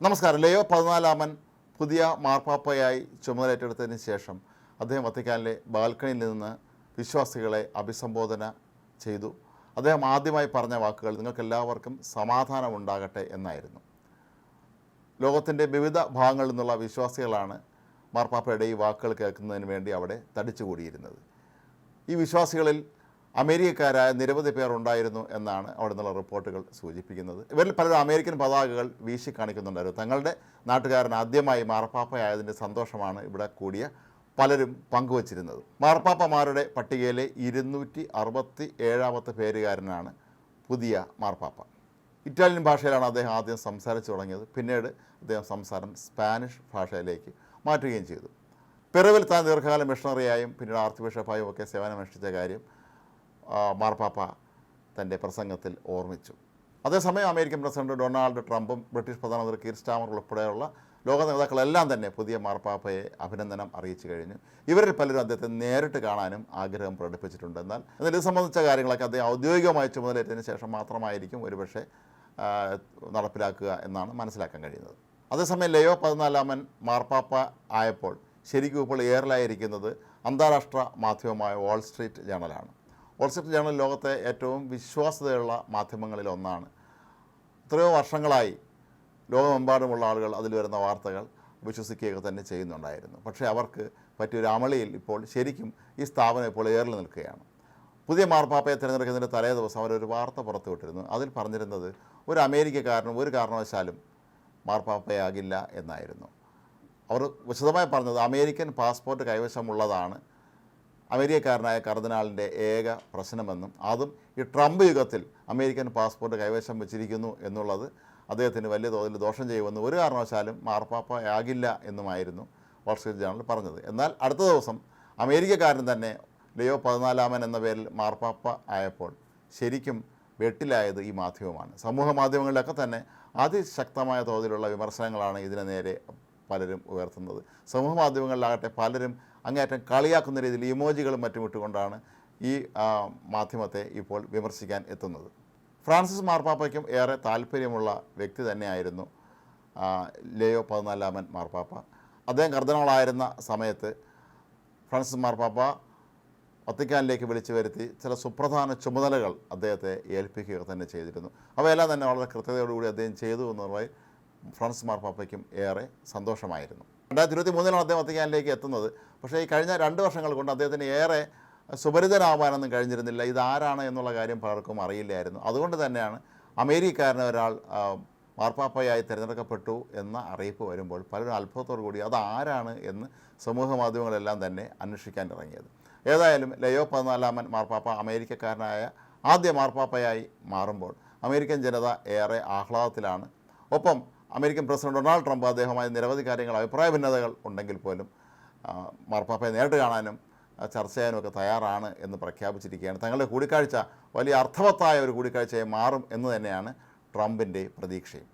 നമസ്കാരം. ലയോ പതിനാലാമൻ പുതിയ മാർപ്പാപ്പയായി ചുമതലയേറ്റെടുത്തതിന് ശേഷം അദ്ദേഹം വത്തിക്കാനിലെ ബാൽക്കണിയിൽ നിന്ന് വിശ്വാസികളെ അഭിസംബോധന ചെയ്തു. അദ്ദേഹം ആദ്യമായി പറഞ്ഞ വാക്കുകൾ നിങ്ങൾക്കെല്ലാവർക്കും സമാധാനം ഉണ്ടാകട്ടെ എന്നായിരുന്നു. ലോകത്തിന്റെ വിവിധ ഭാഗങ്ങളിൽ നിന്നുള്ള വിശ്വാസികളാണ് മാർപ്പാപ്പയുടെ ഈ വാക്കുകൾ കേൾക്കുന്നതിന് വേണ്ടി അവിടെ തടിച്ചുകൂടിയിരുന്നത്. ഈ വിശ്വാസികളിൽ അമേരിക്കക്കാരായ നിരവധി പേർ ഉണ്ടായിരുന്നു എന്നാണ് അവിടെ നിന്നുള്ള റിപ്പോർട്ടുകൾ സൂചിപ്പിക്കുന്നത്. ഇവരിൽ പലരും അമേരിക്കൻ പതാകകൾ വീശി കാണിക്കുന്നുണ്ടായിരുന്നു. തങ്ങളുടെ നാട്ടുകാരൻ ആദ്യമായി മാർപ്പാപ്പയായതിന്റെ സന്തോഷമാണ് ഇവിടെ കൂടിയ പലരും പങ്കുവച്ചിരുന്നത്. മാർപ്പാപ്പമാരുടെ പട്ടികയിലെ ഇരുന്നൂറ്റി അറുപത്തി ഏഴാമത്തെ പേരുകാരനാണ് പുതിയ മാർപ്പാപ്പ. ഇറ്റാലിയൻ ഭാഷയിലാണ് അദ്ദേഹം ആദ്യം സംസാരിച്ചു തുടങ്ങിയത്. പിന്നീട് അദ്ദേഹം സംസാരം സ്പാനിഷ് ഭാഷയിലേക്ക് മാറ്റുകയും ചെയ്തു. പിറവിൽ താൻ ദീർഘകാല മിഷണറിയായും പിന്നീട് ആർച്ച് ബിഷപ്പായും ഒക്കെ സേവനമനുഷ്ഠിച്ച കാര്യം മാർപ്പാപ്പ തന്റെ പ്രസംഗത്തിൽ ഓർമ്മിച്ചു. അതേസമയം അമേരിക്കൻ പ്രസിഡന്റ് ഡൊണാൾഡ് ട്രംപും ബ്രിട്ടീഷ് പ്രധാനമന്ത്രി കീർ സ്റ്റാമർ ഉൾപ്പെടെയുള്ള ലോക നേതാക്കളെല്ലാം തന്നെ പുതിയ മാർപ്പാപ്പയെ അഭിനന്ദനം അറിയിച്ചു കഴിഞ്ഞു. ഇവരിൽ പലരും അദ്ദേഹത്തെ നേരിട്ട് കാണാനും ആഗ്രഹം പ്രകടിപ്പിച്ചിട്ടുണ്ട്. എന്നാൽ എന്നാൽ ഇത് സംബന്ധിച്ച കാര്യങ്ങളൊക്കെ അദ്ദേഹം ഔദ്യോഗികമായി ചുമതലയേറ്റതിന് ശേഷം മാത്രമായിരിക്കും ഒരുപക്ഷെ നടപ്പിലാക്കുക എന്നാണ് മനസ്സിലാക്കാൻ കഴിയുന്നത്. അതേസമയം ലയോ പതിനാലാമൻ മാർപ്പാപ്പ ആയപ്പോൾ ശരിക്കും ഇപ്പോൾ എയറിലായിരിക്കുന്നത് അന്താരാഷ്ട്ര മാധ്യമമായ വാൾ സ്ട്രീറ്റ് ജേണലാണ്. വാൾ സ്ട്രീറ്റ് ജേണൽ ലോകത്തെ ഏറ്റവും വിശ്വാസ്യതയുള്ള മാധ്യമങ്ങളിൽ ഒന്നാണ്. എത്രയോ വർഷങ്ങളായി ലോകമെമ്പാടുമുള്ള ആളുകൾ അതിൽ വരുന്ന വാർത്തകൾ വിശ്വസിക്കുകയൊക്കെ തന്നെ ചെയ്യുന്നുണ്ടായിരുന്നു. പക്ഷേ അവർക്ക് പറ്റിയൊരു അമളിയിൽ ഇപ്പോൾ ശരിക്കും ഈ സ്ഥാപനം ഇപ്പോൾ ഏറിൽ നിൽക്കുകയാണ്. പുതിയ മാർപ്പാപ്പയെ തിരഞ്ഞെടുക്കുന്നതിന്റെ തലേ ദിവസം അവരൊരു വാർത്ത പുറത്തുവിട്ടിരുന്നു അതിൽ പറഞ്ഞിരുന്നത് ഒരു അമേരിക്കക്കാരനും ഒരു കാരണവശാലും മാർപ്പാപ്പയാകില്ല എന്നായിരുന്നു. അവർ വിശദമായി പറഞ്ഞത് അമേരിക്കൻ പാസ്പോർട്ട് കൈവശമുള്ളതാണ് അമേരിക്കക്കാരനായ കർദിനാളിന്റെ ഏക പ്രശ്നമെന്നും അതും ഈ ട്രംപ് യുഗത്തിൽ അമേരിക്കൻ പാസ്പോർട്ട് കൈവശം വെച്ചിരിക്കുന്നു എന്നുള്ളത് അദ്ദേഹത്തിന് വലിയ തോതിൽ ദോഷം ചെയ്യുമെന്ന് ഒരു കാരണവശാലും മാർപ്പാപ്പയാകില്ല എന്നുമായിരുന്നു വാൾ ജേണൽ പറഞ്ഞത്. എന്നാൽ അടുത്ത ദിവസം അമേരിക്കക്കാരൻ തന്നെ ലിയോ പതിനാലാമൻ എന്ന പേരിൽ മാർപ്പാപ്പ ആയപ്പോൾ ശരിക്കും വെട്ടിലായത് ഈ മാധ്യമമാണ്. സമൂഹ മാധ്യമങ്ങളിലൊക്കെ തന്നെ അതിശക്തമായ തോതിലുള്ള വിമർശനങ്ങളാണ് ഇതിനു നേരെ പലരും ഉയർത്തുന്നത്. സമൂഹ മാധ്യമങ്ങളിലാകട്ടെ പലരും അങ്ങേയറ്റം കളിയാക്കുന്ന രീതിയിൽ ഇമോജികളും മറ്റും ഇട്ടുകൊണ്ടാണ് ഈ മാധ്യമത്തെ ഇപ്പോൾ വിമർശിക്കാൻ എത്തുന്നത്. ഫ്രാൻസിസ് മാർപ്പാപ്പയ്ക്കും ഏറെ താല്പര്യമുള്ള വ്യക്തി തന്നെയായിരുന്നു ലിയോ പതിനാലാമൻ മാർപ്പാപ്പ. അദ്ദേഹം കർദ്ദനാളായിരുന്ന സമയത്ത് ഫ്രാൻസിസ് മാർപ്പാപ്പ വത്തിക്കാനിലേക്ക് വിളിച്ചു വരുത്തി ചില സുപ്രധാന ചുമതലകൾ അദ്ദേഹത്തെ ഏൽപ്പിക്കുക തന്നെ ചെയ്തിരുന്നു. അവയെല്ലാം തന്നെ വളരെ കൃത്യതയോടുകൂടി അദ്ദേഹം ചെയ്തു എന്നുള്ളത് ഫ്രാൻസിസ് മാർപ്പാപ്പയ്ക്കും ഏറെ സന്തോഷമായിരുന്നു. രണ്ടായിരത്തി ഇരുപത്തി മൂന്നിലാണ് അദ്ദേഹം വത്തിക്കാനിലേക്ക് എത്തുന്നത്. പക്ഷേ ഈ കഴിഞ്ഞ രണ്ട് വർഷങ്ങൾ കൊണ്ട് അദ്ദേഹത്തിന് ഏറെ സുപരിതനാവാനൊന്നും കഴിഞ്ഞിരുന്നില്ല. ഇതാരാണ് എന്നുള്ള കാര്യം പലർക്കും അറിയില്ലായിരുന്നു. അതുകൊണ്ട് തന്നെയാണ് അമേരിക്കക്കാരനെ ഒരാൾ മാർപ്പാപ്പയായി തിരഞ്ഞെടുക്കപ്പെട്ടു എന്ന അറിയിപ്പ് വരുമ്പോൾ പലരും അത്ഭുതത്തോടു കൂടി അതാരാണ് എന്ന് സമൂഹ മാധ്യമങ്ങളെല്ലാം തന്നെ അന്വേഷിക്കാൻ ഇറങ്ങിയത്. ഏതായാലും ലയോ പതിനാലാമൻ മാർപ്പാപ്പ അമേരിക്കക്കാരനായ ആദ്യ മാർപ്പാപ്പയായി മാറുമ്പോൾ അമേരിക്കൻ ജനത ഏറെ ആഹ്ലാദത്തിലാണ്. ഒപ്പം അമേരിക്കൻ പ്രസിഡന്റ് ഡൊണാൾഡ് ട്രംപ് അദ്ദേഹവുമായി നിരവധി കാര്യങ്ങൾ അഭിപ്രായ ഭിന്നതകൾ ഉണ്ടെങ്കിൽ പോലും മാർപ്പാപ്പയെ നേരിട്ട് കാണാനും ചർച്ച ചെയ്യാനും ഒക്കെ തയ്യാറാണ് എന്ന് പ്രഖ്യാപിച്ചിരിക്കുകയാണ്. തങ്ങളുടെ കൂടിക്കാഴ്ച വലിയ അർത്ഥവത്തായ ഒരു കൂടിക്കാഴ്ചയായി മാറും എന്ന് തന്നെയാണ് ട്രംപിന്റെ പ്രതീക്ഷയും.